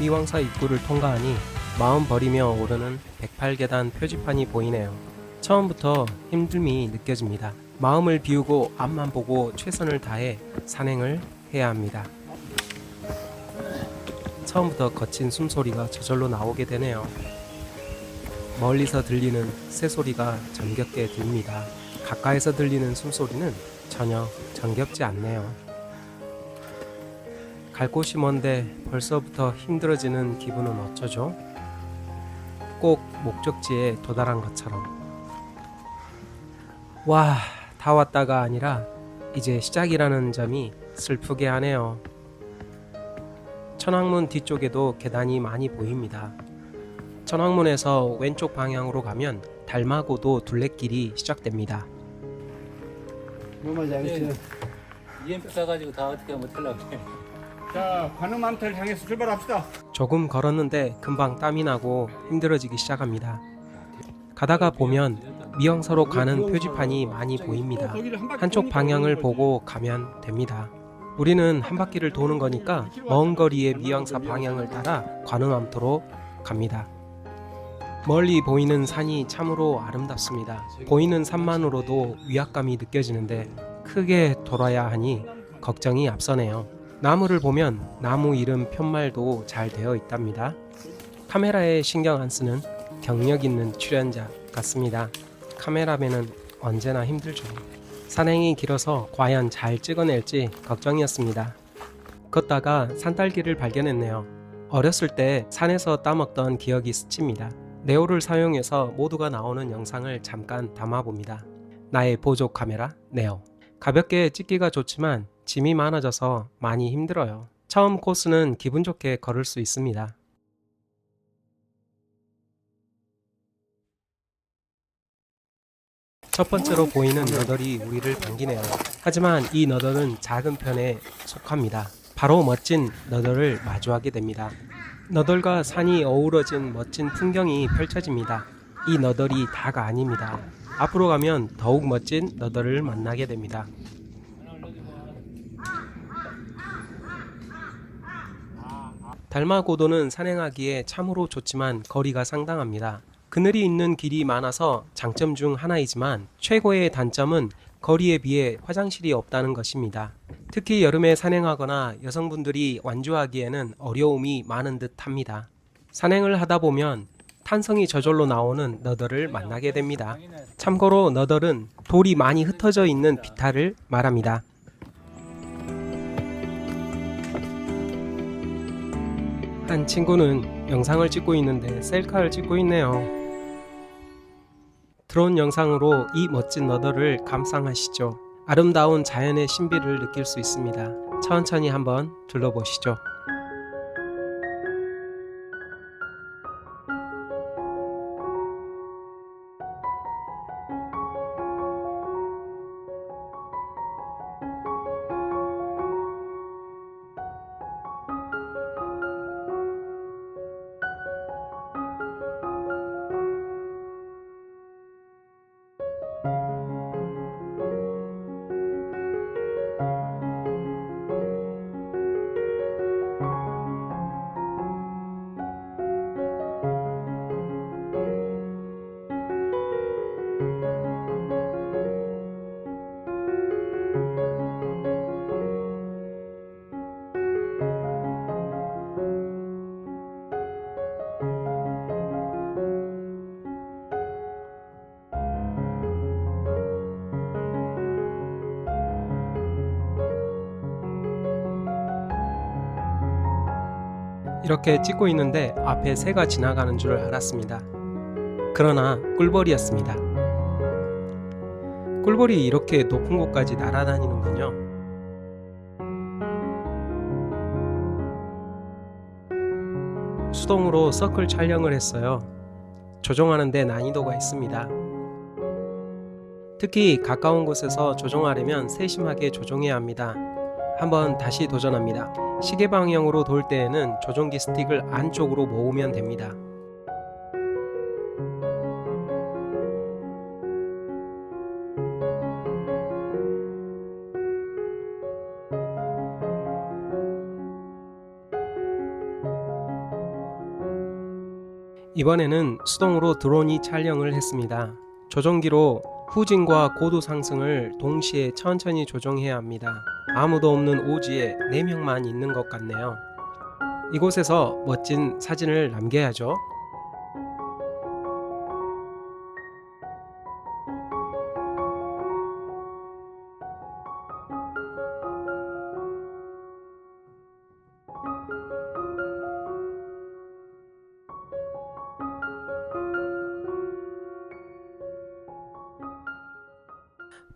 미왕사 입구를 통과하니 마음 버리며 오르는 108계단 표지판이 보이네요. 처음부터 힘듦이 느껴집니다. 마음을 비우고 앞만 보고 최선을 다해 산행을 해야 합니다. 처음부터 거친 숨소리가 저절로 나오게 되네요. 멀리서 들리는 새소리가 정겹게 들립니다. 가까이서 들리는 숨소리는 전혀 정겹지 않네요. 갈 곳이 먼데 벌써부터 힘들어지는 기분은 어쩌죠? 꼭 목적지에 도달한 것처럼. 와, 다 왔다가 아니라 이제 시작이라는 점이 슬프게 하네요. 천왕문 뒤쪽에도 계단이 많이 보입니다. 천왕문에서 왼쪽 방향으로 가면 달마고도 둘레길이 시작됩니다. 뭐만 잘했어요. EMP 사가지고 다 어떻게 하면 틀려고 해. 자, 관음암터를 향해서 출발합시다. 조금 걸었는데 금방 땀이 나고 힘들어지기 시작합니다. 가다가 보면 미영사로 가는 표지판이 많이 보입니다. 한쪽 방향을 보고 가면 됩니다. 우리는 한 바퀴를 도는 거니까 먼 거리의 미영사 방향을 따라 관음암토로 갑니다. 멀리 보이는 산이 참으로 아름답습니다. 보이는 산만으로도 위압감이 느껴지는데 크게 돌아야 하니 걱정이 앞서네요. 나무를 보면 나무 이름 편말도 잘 되어 있답니다. 카메라에 신경 안 쓰는 경력 있는 출연자 같습니다. 카메라맨은 언제나 힘들죠. 산행이 길어서 과연 잘 찍어낼지 걱정이었습니다. 걷다가 산딸기를 발견했네요. 어렸을 때 산에서 따먹던 기억이 스칩니다. 네오를 사용해서 모두가 나오는 영상을 잠깐 담아봅니다. 나의 보조 카메라 네오. 가볍게 찍기가 좋지만 짐이 많아져서 많이 힘들어요. 처음 코스는 기분 좋게 걸을 수 있습니다. 첫 번째로 보이는 너덜이 우리를 반기네요. 하지만 이 너덜은 작은 편에 속합니다. 바로 멋진 너덜을 마주하게 됩니다. 너덜과 산이 어우러진 멋진 풍경이 펼쳐집니다. 이 너덜이 다가 아닙니다. 앞으로 가면 더욱 멋진 너덜을 만나게 됩니다. 달마고도는 산행하기에 참으로 좋지만 거리가 상당합니다. 그늘이 있는 길이 많아서 장점 중 하나이지만 최고의 단점은 거리에 비해 화장실이 없다는 것입니다. 특히 여름에 산행하거나 여성분들이 완주하기에는 어려움이 많은 듯 합니다. 산행을 하다 보면 탄성이 저절로 나오는 너덜을 만나게 됩니다. 참고로 너덜은 돌이 많이 흩어져 있는 비탈을 말합니다. 한 친구는 영상을 찍고 있는데 셀카를 찍고 있네요. 드론 영상으로 이 멋진 너더를 감상하시죠. 아름다운 자연의 신비를 느낄 수 있습니다. 천천히 한번 둘러보시죠. 이렇게 찍고 있는데 앞에 새가 지나가는 줄 알았습니다. 그러나 꿀벌이었습니다. 꿀벌이 이렇게 높은 곳까지 날아다니는군요. 수동으로 서클 촬영을 했어요. 조종하는데 난이도가 있습니다. 특히 가까운 곳에서 조종하려면 세심하게 조종해야 합니다. 한번 다시 도전합니다. 시계 방향으로 돌 때에는 조종기 스틱을 안쪽으로 모으면 됩니다. 이번에는 수동으로 드론이 촬영을 했습니다. 조종기로 후진과 고도 상승을 동시에 천천히 조정해야 합니다. 아무도 없는 오지에 4명만 있는 것 같네요. 이곳에서 멋진 사진을 남겨야죠.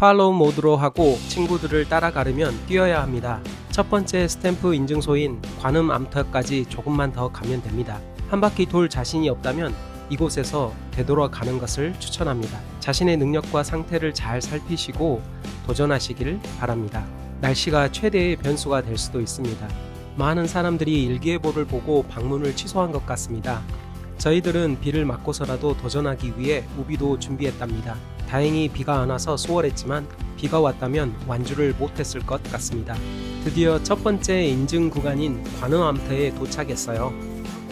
팔로우 모드로 하고 친구들을 따라가려면 뛰어야 합니다. 첫 번째 스탬프 인증소인 관음 암터까지 조금만 더 가면 됩니다. 한 바퀴 돌 자신이 없다면 이곳에서 되돌아가는 것을 추천합니다. 자신의 능력과 상태를 잘 살피시고 도전하시길 바랍니다. 날씨가 최대의 변수가 될 수도 있습니다. 많은 사람들이 일기예보를 보고 방문을 취소한 것 같습니다. 저희들은 비를 맞고서라도 도전하기 위해 우비도 준비했답니다. 다행히 비가 안 와서 수월했지만 비가 왔다면 완주를 못했을 것 같습니다. 드디어 첫 번째 인증 구간인 관음암터에 도착했어요.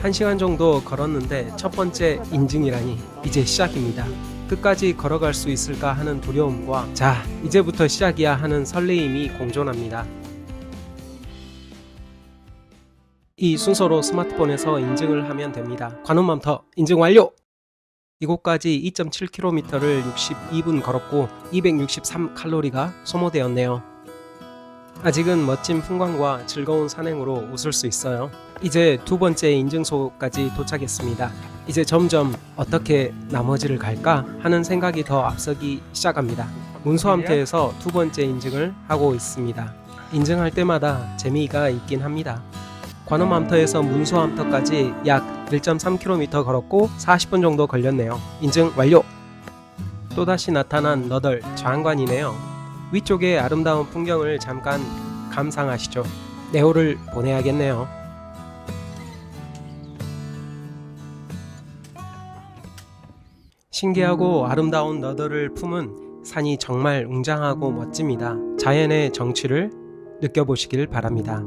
1시간 정도 걸었는데 첫 번째 인증이라니 이제 시작입니다. 끝까지 걸어갈 수 있을까 하는 두려움과 자, 이제부터 시작이야 하는 설레임이 공존합니다. 이 순서로 스마트폰에서 인증을 하면 됩니다. 관음암터 인증 완료! 이곳까지 2.7km를 62분 걸었고 263칼로리가 소모되었네요. 아직은 멋진 풍광과 즐거운 산행으로 웃을 수 있어요. 이제 두 번째 인증소까지 도착했습니다. 이제 점점 어떻게 나머지를 갈까 하는 생각이 더 앞서기 시작합니다. 문소함터에서 두 번째 인증을 하고 있습니다. 인증할 때마다 재미가 있긴 합니다. 관음암터에서 문소암터까지 약 1.3km 걸었고 40분 정도 걸렸네요. 인증 완료! 또다시 나타난 너덜 장관이네요. 위쪽의 아름다운 풍경을 잠깐 감상하시죠. 네오를 보내야겠네요. 신기하고 아름다운 너덜을 품은 산이 정말 웅장하고 멋집니다. 자연의 정취를 느껴보시길 바랍니다.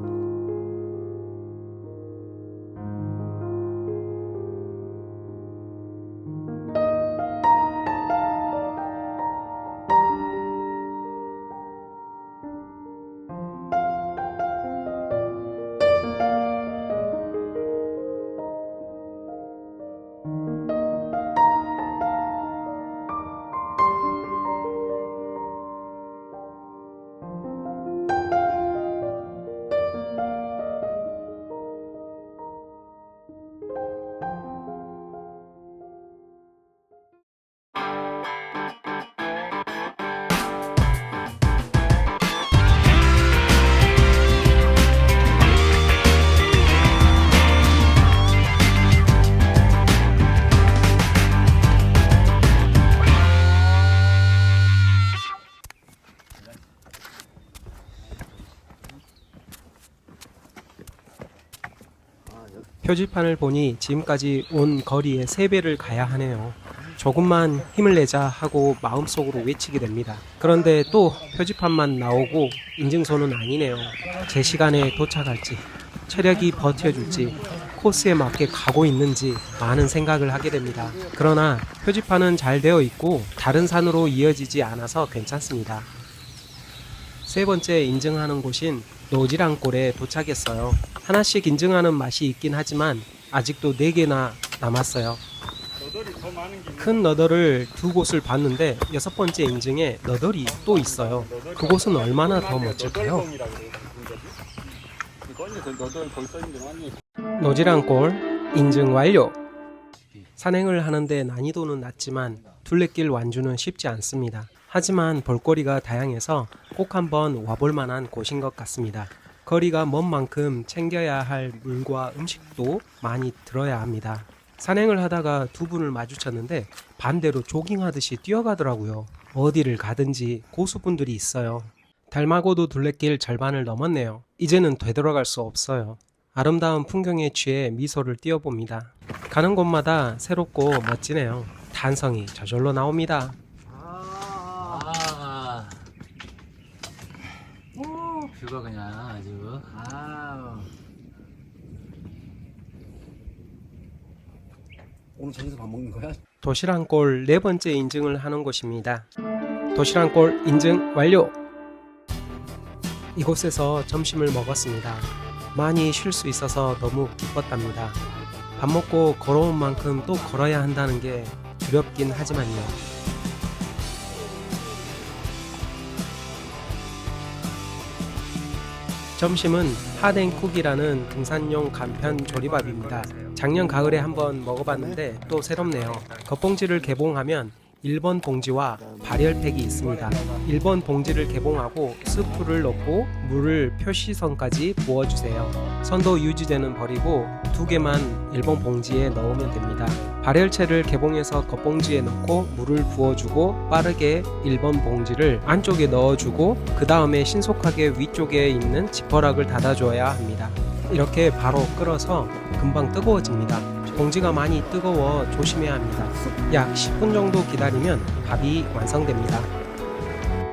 표지판을 보니 지금까지 온 거리의 3배를 가야 하네요. 조금만 힘을 내자 하고 마음속으로 외치게 됩니다. 그런데 또 표지판만 나오고 인증서는 아니네요. 제 시간에 도착할지, 체력이 버텨줄지, 코스에 맞게 가고 있는지 많은 생각을 하게 됩니다. 그러나 표지판은 잘 되어 있고 다른 산으로 이어지지 않아서 괜찮습니다. 세 번째 인증하는 곳인 노지랑 골에 도착했어요. 하나씩 인증하는 맛이 있긴 하지만 아직도 4개나 남았어요. 너덜이 더 많은 게큰 너덜을 두 곳을 봤는데 여섯 번째 인증에 너덜이 또 있어요. 그곳은 얼마나 더 멋질까요? 맞니? 노지랑 골 인증 완료. 산행을 하는데 난이도는 낮지만 둘레길 완주는 쉽지 않습니다. 하지만 볼거리가 다양해서 꼭 한번 와볼 만한 곳인 것 같습니다. 거리가 먼 만큼 챙겨야 할 물과 음식도 많이 들어야 합니다. 산행을 하다가 두 분을 마주쳤는데 반대로 조깅하듯이 뛰어가더라고요. 어디를 가든지 고수분들이 있어요. 달마고도 둘레길 절반을 넘었네요. 이제는 되돌아갈 수 없어요. 아름다운 풍경에 취해 미소를 띄워봅니다. 가는 곳마다 새롭고 멋지네요. 탄성이 저절로 나옵니다. 오, 뷰가 그냥 아주. 아. 오늘 저기서 밥 먹는 거야? 도시락골 네 번째 인증을 하는 곳입니다. 도시락골 인증 완료! 이곳에서 점심을 먹었습니다. 많이 쉴 수 있어서 너무 기뻤답니다. 밥 먹고 걸어온 만큼 또 걸어야 한다는 게 두렵긴 하지만요. 점심은 하덴쿡이라는 등산용 간편 조리밥입니다. 작년 가을에 한번 먹어봤는데 또 새롭네요. 겉봉지를 개봉하면 1번 봉지와 발열팩이 있습니다. 1번 봉지를 개봉하고 스프를 넣고 물을 표시선까지 부어주세요. 선도 유지제는 버리고 두 개만 1번 봉지에 넣으면 됩니다. 발열체를 개봉해서 겉봉지에 넣고 물을 부어주고 빠르게 1번 봉지를 안쪽에 넣어주고 그 다음에 신속하게 위쪽에 있는 지퍼락을 닫아줘야 합니다. 이렇게 바로 끓어서 금방 뜨거워집니다. 봉지가 많이 뜨거워 조심해야 합니다. 약 10분 정도 기다리면 밥이 완성됩니다.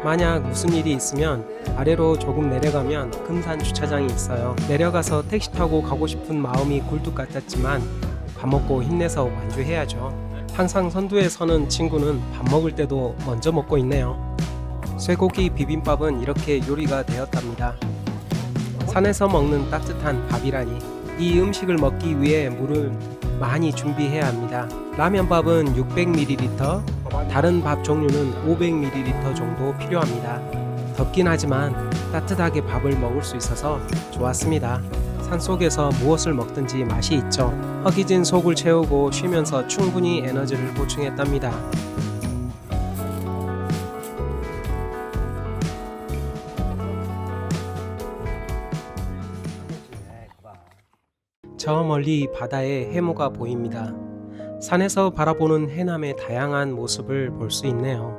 만약 무슨 일이 있으면 아래로 조금 내려가면 금산 주차장이 있어요. 내려가서 택시 타고 가고 싶은 마음이 굴뚝 같았지만 밥 먹고 힘내서 완주해야죠. 항상 선두에 서는 친구는 밥 먹을 때도 먼저 먹고 있네요. 쇠고기 비빔밥은 이렇게 요리가 되었답니다. 산에서 먹는 따뜻한 밥이라니 이 음식을 먹기 위해 물을 많이 준비해야 합니다. 라면밥은 600ml, 다른 밥 종류는 500ml 정도 필요합니다. 덥긴 하지만 따뜻하게 밥을 먹을 수 있어서 좋았습니다. 산 속에서 무엇을 먹든지 맛이 있죠. 허기진 속을 채우고 쉬면서 충분히 에너지를 보충했답니다. 저 멀리 바다에 해무가 보입니다. 산에서 바라보는 해남의 다양한 모습을 볼 수 있네요.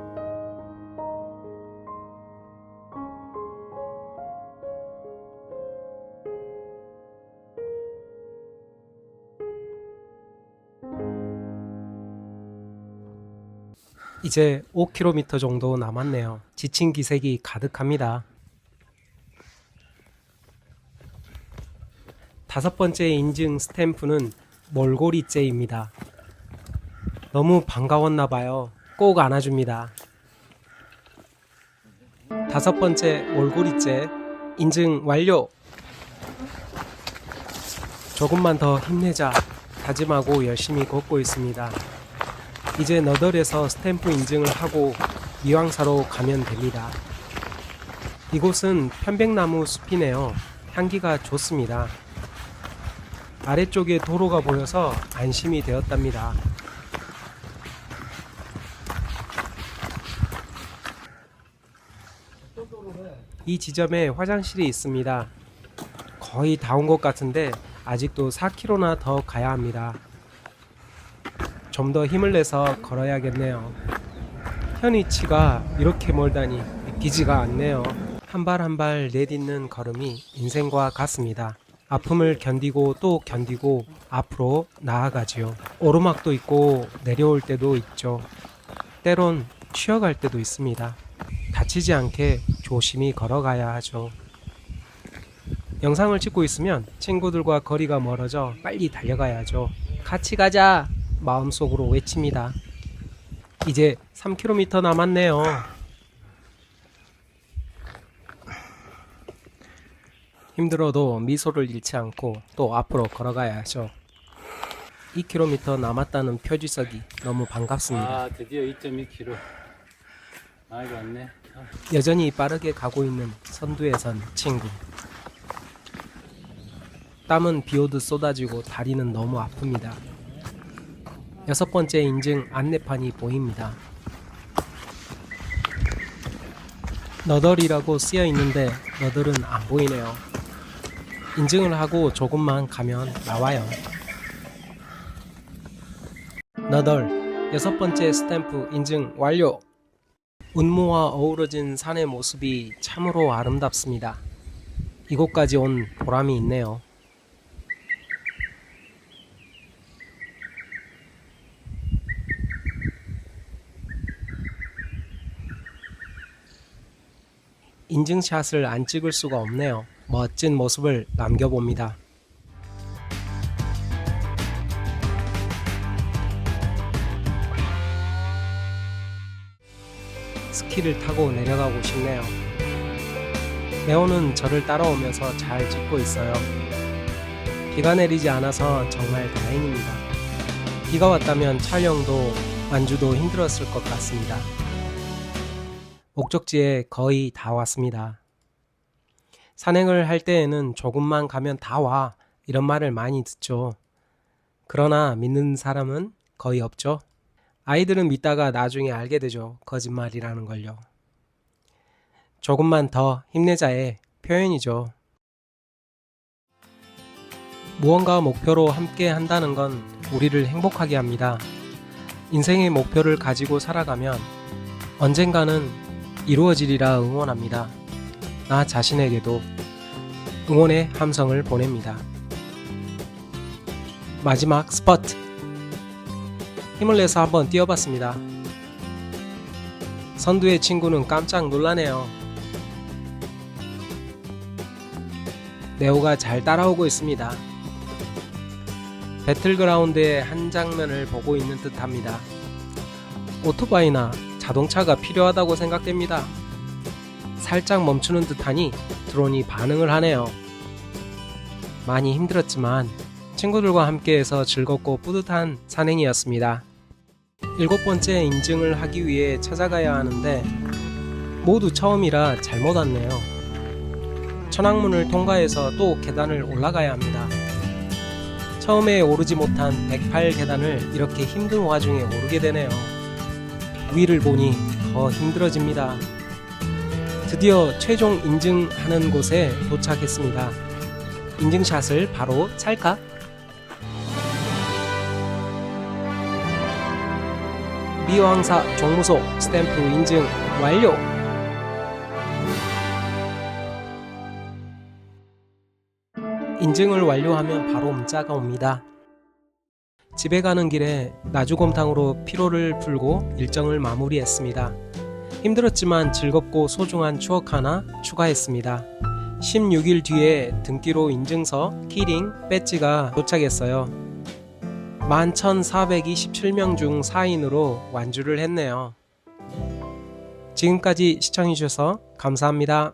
이제 5km 정도 남았네요. 지친 기색이 가득합니다. 다섯 번째 인증 스탬프는 몰골이째입니다. 너무 반가웠나 봐요. 꼭 안아줍니다. 다섯 번째 몰골이째 인증 완료. 조금만 더 힘내자 다짐하고 열심히 걷고 있습니다. 이제 너덜에서 스탬프 인증을 하고 미왕사로 가면 됩니다. 이곳은 편백나무 숲이네요. 향기가 좋습니다. 아래쪽에 도로가 보여서 안심이 되었답니다. 이 지점에 화장실이 있습니다. 거의 다 온 것 같은데 아직도 4km나 더 가야 합니다. 좀 더 힘을 내서 걸어야겠네요. 현 위치가 이렇게 멀다니 믿기지가 않네요. 한 발 한 발 내딛는 걸음이 인생과 같습니다. 아픔을 견디고 또 견디고 앞으로 나아가지요. 오르막도 있고 내려올 때도 있죠. 때론 쉬어갈 때도 있습니다. 다치지 않게 조심히 걸어가야 하죠. 영상을 찍고 있으면 친구들과 거리가 멀어져 빨리 달려가야죠. 같이 가자! 마음속으로 외칩니다. 이제 3km 남았네요. 힘들어도 미소를 잃지 않고 또 앞으로 걸어가야 하죠. 2km 남았다는 표지석이 너무 반갑습니다. 아, 드디어 2.2km. 아이고, 왔네. 아, 여전히 빠르게 가고 있는 선두에 선 친구. 땀은 비오듯 쏟아지고 다리는 너무 아픕니다. 여섯 번째 인증 안내판이 보입니다. 너덜이라고 쓰여 있는데 너덜은 안 보이네요. 인증을 하고 조금만 가면 나와요. 너덜 여섯 번째 스탬프 인증 완료. 운무와 어우러진 산의 모습이 참으로 아름답습니다. 이곳까지 온 보람이 있네요. 인증샷을 안 찍을 수가 없네요. 멋진 모습을 남겨봅니다. 스키를 타고 내려가고 싶네요. 레오는 저를 따라오면서 잘 찍고 있어요. 비가 내리지 않아서 정말 다행입니다. 비가 왔다면 촬영도 완주도 힘들었을 것 같습니다. 목적지에 거의 다 왔습니다. 산행을 할 때에는 조금만 가면 다 와. 이런 말을 많이 듣죠. 그러나 믿는 사람은 거의 없죠. 아이들은 믿다가 나중에 알게 되죠. 거짓말이라는 걸요. 조금만 더 힘내자의 표현이죠. 무언가 목표로 함께 한다는 건 우리를 행복하게 합니다. 인생의 목표를 가지고 살아가면 언젠가는 이루어지리라 응원합니다. 나 자신에게도 응원의 함성을 보냅니다. 마지막 스퍼트. 힘을 내서 한번 뛰어봤습니다. 선두의 친구는 깜짝 놀라네요. 네오가 잘 따라오고 있습니다. 배틀그라운드의 한 장면을 보고 있는 듯 합니다. 오토바이나 자동차가 필요하다고 생각됩니다. 살짝 멈추는 듯하니 드론이 반응을 하네요. 많이 힘들었지만 친구들과 함께해서 즐겁고 뿌듯한 산행이었습니다. 일곱 번째 인증을 하기 위해 찾아가야 하는데 모두 처음이라 잘못 왔네요. 천왕문을 통과해서 또 계단을 올라가야 합니다. 처음에 오르지 못한 108 계단을 이렇게 힘든 와중에 오르게 되네요. 위를 보니 더 힘들어집니다. 드디어 최종 인증하는 곳에 도착했습니다. 인증샷을 바로 찰까? 미왕사 종무소 스탬프 인증 완료! 인증을 완료하면 바로 문자가 옵니다. 집에 가는 길에 나주곰탕으로 피로를 풀고 일정을 마무리했습니다. 힘들었지만 즐겁고 소중한 추억 하나 추가했습니다. 16일 뒤에 등기로 인증서, 키링, 배지가 도착했어요. 11,427명 중 4인으로 완주를 했네요. 지금까지 시청해주셔서 감사합니다.